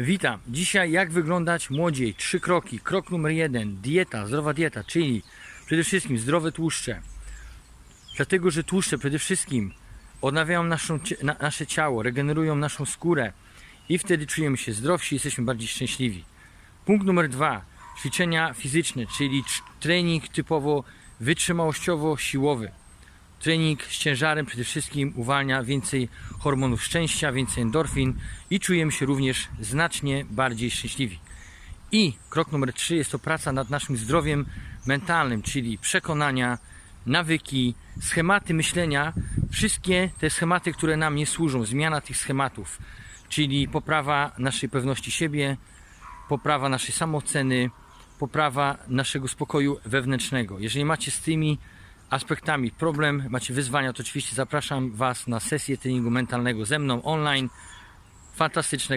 Witam. Dzisiaj jak wyglądać młodziej? Trzy kroki. Krok numer jeden. Dieta, zdrowa dieta, czyli przede wszystkim zdrowe tłuszcze. Dlatego, że tłuszcze przede wszystkim odnawiają naszą, na, nasze ciało, regenerują naszą skórę i wtedy czujemy się zdrowsi, jesteśmy bardziej szczęśliwi. Punkt numer dwa. Ćwiczenia fizyczne, czyli tr- trening typowo wytrzymałościowo-siłowy. Trening z ciężarem przede wszystkim uwalnia więcej hormonów szczęścia, więcej endorfin i czujemy się również znacznie bardziej szczęśliwi. I krok numer 3 jest to praca nad naszym zdrowiem mentalnym, czyli przekonania, nawyki, schematy myślenia, wszystkie te schematy, które nam nie służą, zmiana tych schematów, czyli poprawa naszej pewności siebie, poprawa naszej samooceny, poprawa naszego spokoju wewnętrznego. Jeżeli macie z tymi aspektami problem, macie wyzwania, to oczywiście zapraszam Was na sesję treningu mentalnego ze mną online. Fantastycznego